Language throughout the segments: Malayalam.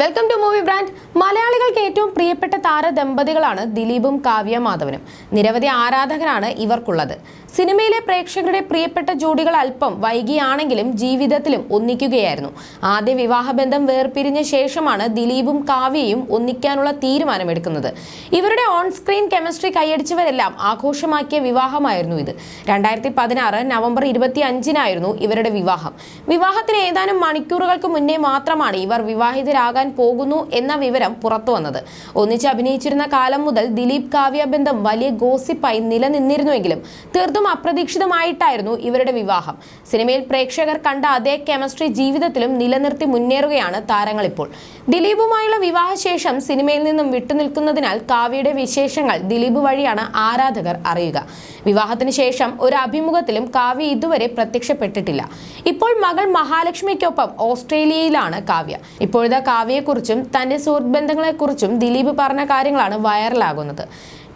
വെൽക്കം ടു മൂവി ബ്രാൻഡ് മലയാളികൾക്ക് ഏറ്റവും പ്രിയപ്പെട്ട താരദമ്പതികളാണ് ദിലീപും കാവ്യ മാധവനും. നിരവധി ആരാധകരാണ് ഇവർക്കുള്ളത്. സിനിമയിലെ പ്രേക്ഷകരുടെ പ്രിയപ്പെട്ട ജോഡികൾ അല്പം വൈകിയാണെങ്കിലും ജീവിതത്തിലും ഒന്നിക്കുകയായിരുന്നു. ആദ്യ വിവാഹബന്ധം വേർപിരിഞ്ഞ ശേഷമാണ് ദിലീപും കാവ്യയും ഒന്നിക്കാനുള്ള തീരുമാനമെടുക്കുന്നത്. ഇവരുടെ ഓൺ സ്ക്രീൻ കെമിസ്ട്രി കൈയടിച്ചവരെല്ലാം ആഘോഷമാക്കിയ വിവാഹമായിരുന്നു ഇത്. രണ്ടായിരത്തി പതിനാറ് നവംബർ ഇരുപത്തി അഞ്ചിനായിരുന്നു ഇവരുടെ വിവാഹം. വിവാഹത്തിന് ഏതാനും മണിക്കൂറുകൾക്ക് മുന്നേ മാത്രമാണ് ഇവർ വിവാഹിതരാകാൻ പോകുന്നു എന്ന വിവരം പുറത്തു വന്നത്. ഒന്നിച്ച് അഭിനയിച്ചിരുന്ന കാലം മുതൽ ദിലീപ് കാവ്യ ബന്ധം വലിയ ഗോസിപ്പായി നിലനിന്നിരുന്നുവെങ്കിലും തീർത്തും അപ്രതീക്ഷിതമായിട്ടായിരുന്നു ഇവരുടെ വിവാഹം. സിനിമയിൽ പ്രേക്ഷകർ കണ്ട അതേ കെമിസ്ട്രി ജീവിതത്തിലും നിലനിർത്തി മുന്നേറുകയാണ് താരങ്ങൾ ഇപ്പോൾ. ദിലീപുമായുള്ള വിവാഹശേഷം സിനിമയിൽ നിന്നും വിട്ടുനിൽക്കുന്നതിനാൽ കാവ്യയുടെ വിശേഷങ്ങൾ ദിലീപ് വഴിയാണ് ആരാധകർ അറിയുക. വിവാഹത്തിന് ശേഷം ഒരു അഭിമുഖത്തിലും കാവ്യ ഇതുവരെ പ്രത്യക്ഷപ്പെട്ടിട്ടില്ല. ഇപ്പോൾ മകൾ മഹാലക്ഷ്മിക്കൊപ്പം ഓസ്ട്രേലിയയിലാണ് കാവ്യ. ഇപ്പോഴത്തെ കാവ്യയെക്കുറിച്ചും തന്റെ സുഹൃത്ത് ബന്ധങ്ങളെക്കുറിച്ചും ദിലീപ് പറഞ്ഞ കാര്യങ്ങളാണ് വൈറലാകുന്നത്.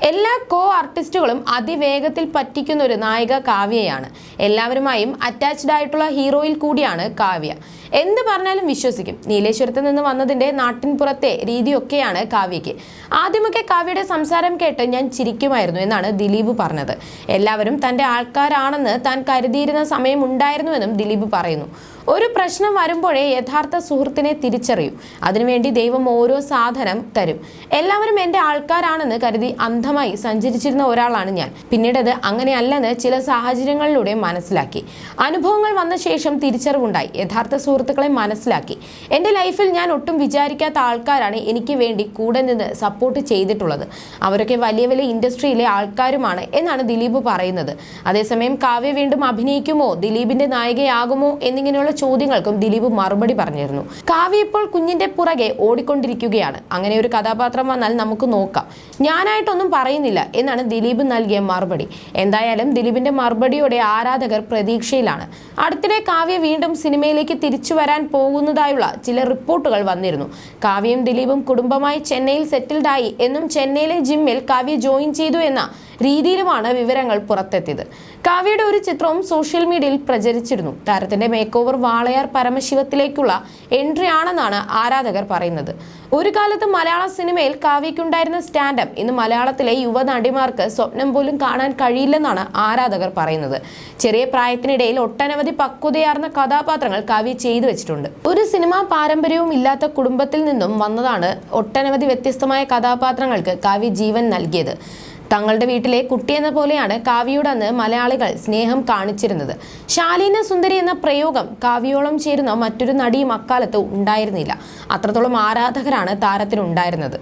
എല്ലാ കോ ആർട്ടിസ്റ്റുകളും അതിവേഗത്തിൽ പറ്റിക്കുന്ന ഒരു നായിക കാവ്യയാണ്. എല്ലാവരുമായും അറ്റാച്ച്ഡ് ആയിട്ടുള്ള ഹീറോയിൽ കൂടിയാണ് കാവ്യ. എന്ത് പറഞ്ഞാലും വിശ്വസിക്കും. നീലേശ്വരത്ത് നിന്ന് വന്നതിന്റെ നാട്ടിൻപുറത്തെ രീതിയൊക്കെയാണ് കാവ്യയ്ക്ക്. ആദ്യമൊക്കെ കാവ്യയുടെ സംസാരം കേട്ട് ഞാൻ ചിരിക്കുമായിരുന്നു എന്നാണ് ദിലീപ് പറഞ്ഞത്. എല്ലാവരും തന്റെ ആൾക്കാരാണെന്ന് താൻ കരുതിയിരുന്ന സമയം ഉണ്ടായിരുന്നുവെന്നും ദിലീപ് പറയുന്നു. ഒരു പ്രശ്നം വരുമ്പോഴേ യഥാർത്ഥ സുഹൃത്തിനെ തിരിച്ചറിയൂ. അതിനുവേണ്ടി ദൈവം ഓരോ സാധനം തരും. എല്ലാവരും എന്റെ ആൾക്കാരാണെന്ന് കരുതി അന്ധമായി സഞ്ചരിച്ചിരുന്ന ഒരാളാണ് ഞാൻ. പിന്നീട് അത് അങ്ങനെയല്ലെന്ന് ചില സാഹചര്യങ്ങളിലൂടെ മനസ്സിലാക്കി. അനുഭവങ്ങൾ വന്ന ശേഷം തിരിച്ചറിവുണ്ടായി. യഥാർത്ഥ സുഹൃത്തുക്കളെ മനസ്സിലാക്കി. എന്റെ ലൈഫിൽ ഞാൻ ഒട്ടും വിചാരിക്കാത്ത ആൾക്കാരാണ് എനിക്ക് വേണ്ടി കൂടെ നിന്ന് സപ്പോർട്ട് ചെയ്തിട്ടുള്ളത്. അവരൊക്കെ വലിയ വലിയ ഇൻഡസ്ട്രിയിലെ ആൾക്കാരുമാണ് എന്നാണ് ദിലീപ് പറയുന്നത്. അതേസമയം കാവ്യ വീണ്ടും അഭിനയിക്കുമോ? ദിലീപിന്റെ നായികയാകുമോ? എന്നിങ്ങനെയുള്ള ചോദ്യങ്ങൾക്കും ദിലീപ് മറുപടി പറഞ്ഞിരുന്നു. കാവ്യ ഇപ്പോൾ കുഞ്ഞിന്റെ പുറകെ ഓടിക്കൊണ്ടിരിക്കുകയാണ്. അങ്ങനെ ഒരു കഥാപാത്രം വന്നാൽ നമുക്ക് നോക്കാം. ഞാനായിട്ടൊന്നും പറയുന്നില്ല എന്നാണ് ദിലീപ് നൽകിയ മറുപടി. എന്തായാലും ദിലീപിന്റെ മറുപടിയോടെ ആരാധകർ പ്രതീക്ഷയിലാണ്. അടുത്തിടെ കാവ്യ വീണ്ടും സിനിമയിലേക്ക് തിരിച്ചു വരാൻ പോകുന്നതായുള്ള ചില റിപ്പോർട്ടുകൾ വന്നിരുന്നു. കാവ്യയും ദിലീപും കുടുംബമായി ചെന്നൈയിൽ സെറ്റിൽഡായി എന്നും ചെന്നൈയിലെ ജിമ്മിൽ കാവ്യ ജോയിൻ ചെയ്തു എന്ന രീതിയിലുമാണ് വിവരങ്ങൾ പുറത്തെത്തിയത്. കാവ്യയുടെ ഒരു ചിത്രവും സോഷ്യൽ മീഡിയയിൽ പ്രചരിച്ചിരുന്നു. താരത്തിന്റെ മേക്ക് ഓവർ വാളയാർ പരമശിവത്തിലേക്കുള്ള എൻട്രി ആണെന്നാണ് ആരാധകർ പറയുന്നത്. ഒരു കാലത്ത് മലയാള സിനിമയിൽ കാവ്യയ്ക്കുണ്ടായിരുന്ന സ്റ്റാൻഡപ്പ് ഇന്ന് മലയാളത്തിലെ യുവനടിമാർക്ക് സ്വപ്നം പോലും കാണാൻ കഴിയില്ലെന്നാണ് ആരാധകർ പറയുന്നത്. ചെറിയ പ്രായത്തിനിടയിൽ ഒട്ടനവധി പക്വതയാർന്ന കഥാപാത്രങ്ങൾ കാവ്യ ചെയ്തു വെച്ചിട്ടുണ്ട്. ഒരു സിനിമാ പാരമ്പര്യവും ഇല്ലാത്ത കുടുംബത്തിൽ നിന്നും വന്നതാണ് ഒട്ടനവധി വ്യത്യസ്തമായ കഥാപാത്രങ്ങൾക്ക് കാവ്യ ജീവൻ നൽകിയത്. തങ്ങളുടെ വീട്ടിലെ കുട്ടിയെന്ന പോലെയാണ് കാവ്യയോട് അന്ന് മലയാളികൾ സ്നേഹം കാണിച്ചിരുന്നത്. ശാലീന സുന്ദരി എന്ന പ്രയോഗം കാവ്യോളം ചേരുന്ന മറ്റൊരു നടിയും അക്കാലത്ത് ഉണ്ടായിരുന്നില്ല. അത്രത്തോളം ആരാധകരാണ് താരത്തിനുണ്ടായിരുന്നത്